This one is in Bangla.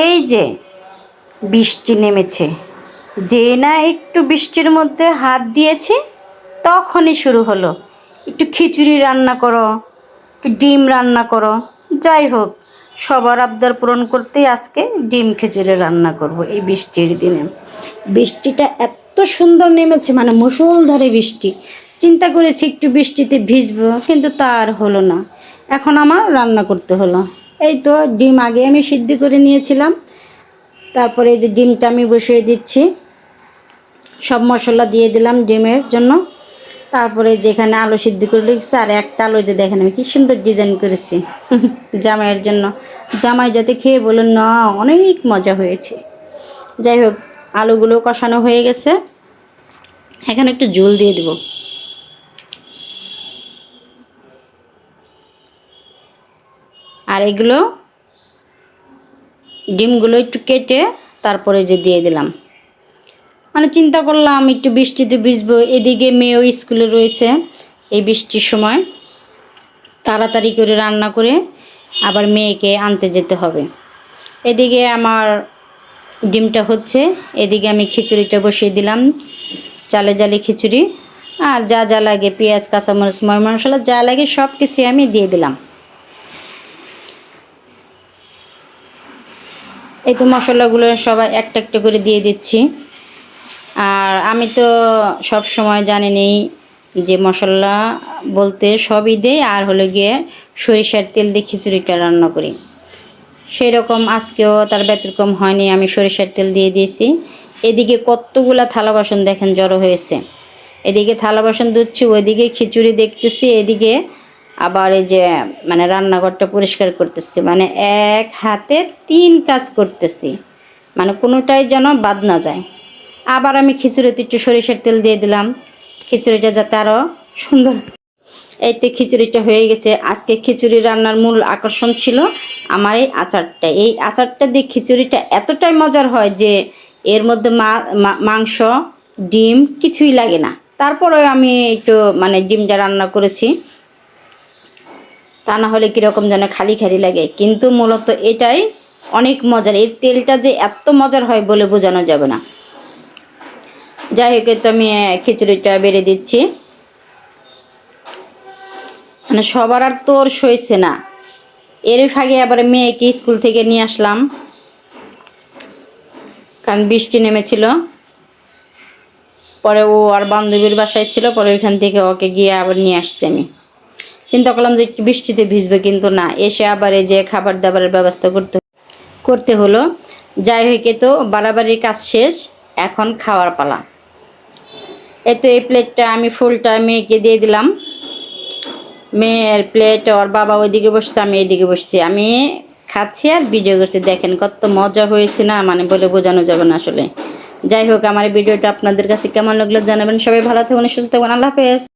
এই যে বৃষ্টি নেমেছে, যে না একটু বৃষ্টির মধ্যে হাত দিয়েছি, তখনই শুরু হলো। একটু খিচুড়ি রান্না করো, একটু ডিম রান্না করো, যাই হোক, সবার আবদার পূরণ করতেই আজকে ডিম খিচুড়ি রান্না করব এই বৃষ্টির দিনে। বৃষ্টিটা এত সুন্দর নেমেছে মানে মুষলধারে বৃষ্টি। চিন্তা করেছি একটু বৃষ্টিতে ভিজবো, কিন্তু তার হলো না। এখন আমার রান্না করতে হলো। এই তো ডিম আগে আমি সিদ্ধ করে নিয়েছিলাম। তারপরে যে ডিমটা আমি বসিয়ে দিচ্ছি। সব মশলা দিয়ে দিলাম ডিমের জন্য। তারপরে যেখানে আলু সিদ্ধ করে রেখেছি, আর একটা আলু যে দেখেন আমি কি সুন্দর ডিজাইন করেছি জামাইয়ের জন্য। জামাই যাতে খেয়ে বলুন না, অনেক মজা হয়েছে। যাই হোক, আলুগুলো কষানো হয়ে গেছে। এখানে একটু জল দিয়ে দেব। আর এগুলো ডিমগুলো একটু কেটে তারপরে যে দিয়ে দিলাম। মানে চিন্তা করলাম একটু বৃষ্টিতে ভিজবো, এদিকে মেয়েও স্কুলে রয়েছে এই বৃষ্টির সময়। তাড়াতাড়ি করে রান্না করে আবার মেয়েকে আনতে যেতে হবে। এদিকে আমার ডিমটা হচ্ছে, এদিকে আমি খিচুড়িটা বসিয়ে দিলাম চালে জালে খিচুড়ি। আর যা যা লাগে, পেঁয়াজ, কাঁচামরিচ ময় মশলা যা লাগে সব কিছু আমি দিয়ে দিলাম। এই তো মশলাগুলো সবাই একটা একটা করে দিয়ে দিচ্ছি। আর আমি তো সব সময় জানি নেই যে মশলা বলতে সবই দেই, আর হলো গিয়ে সরিষার তেল দিয়ে খিচুড়িটা রান্না করি। সেই রকম আজকেও তার ব্যতিক্রম হয়নি, আমি সরিষার তেল দিয়ে দিয়েছি। এদিকে কতগুলা থালা বাসন দেখেন জড়ো হয়েছে। এদিকে থালা বাসন ধুচ্ছি, ওইদিকে খিচুড়ি দেখতেছি, এদিকে আবার এই যে মানে রান্নাঘরটা পরিষ্কার করতেছি মানে এক হাতে তিন কাজ করতেছি মানে কোনোটাই যেন বাদ না যায়। আবার আমি খিচুড়িতে একটু সরিষার তেল দিয়ে দিলাম, খিচুড়িটা যাতে আরও সুন্দর। এই তো খিচুড়িটা হয়ে গেছে। আজকে খিচুড়ি রান্নার মূল আকর্ষণ ছিল আমার এই আচারটা। এই আচারটা দিয়ে খিচুড়িটা এতটাই মজার হয় যে এর মধ্যে মাংস, ডিম কিছুই লাগে না। তারপরেও আমি একটু মানে ডিমটা রান্না করেছি। তা না হলে কীরকম যেন খালি খালি লাগে। কিন্তু মূলত এটাই অনেক মজার। এর তেলটা যে এত মজার হয় বলে বোঝানো যাবে না। যাই হোক তো আমি খিচুড়িটা বেড়ে দিচ্ছি। মানে সবার আর তোর সইছে না। এর ফাঁকে আবার মেয়েকে স্কুল থেকে নিয়ে আসলাম। কারণ বৃষ্টি নেমেছিল। পরে ও আর বান্ধবীর বাসায় ছিল, পরে ওইখান থেকে ওকে গিয়ে আবার নিয়ে আসছি আমি। চিন্তা করলাম যে বৃষ্টিতে ভিজবে, কিন্তু না। এসে আবার এই যে খাবার দাবারের ব্যবস্থা করতে করতে হলো। যাই হোক, এ তো বাড়াবাড়ির কাজ শেষ, এখন খাওয়ার পালা। এই তো এই প্লেটটা আমি ফুলটা মেয়েকে দিয়ে দিলাম। মেয়ের প্লেট, ওর বাবা ওইদিকে বসছে, আমি এইদিকে বসছি। আমি খাচ্ছি আর ভিডিও করছি। দেখেন কত মজা হয়েছে না মানে বলে বোঝানো যাবে না আসলে। যাই হোক, আমার ভিডিওটা আপনাদের কাছে কেমন লাগল জানাবেন। সবাই ভালো থাকুন, সুস্থ থাকুন। আল্লাহ হাফেজ।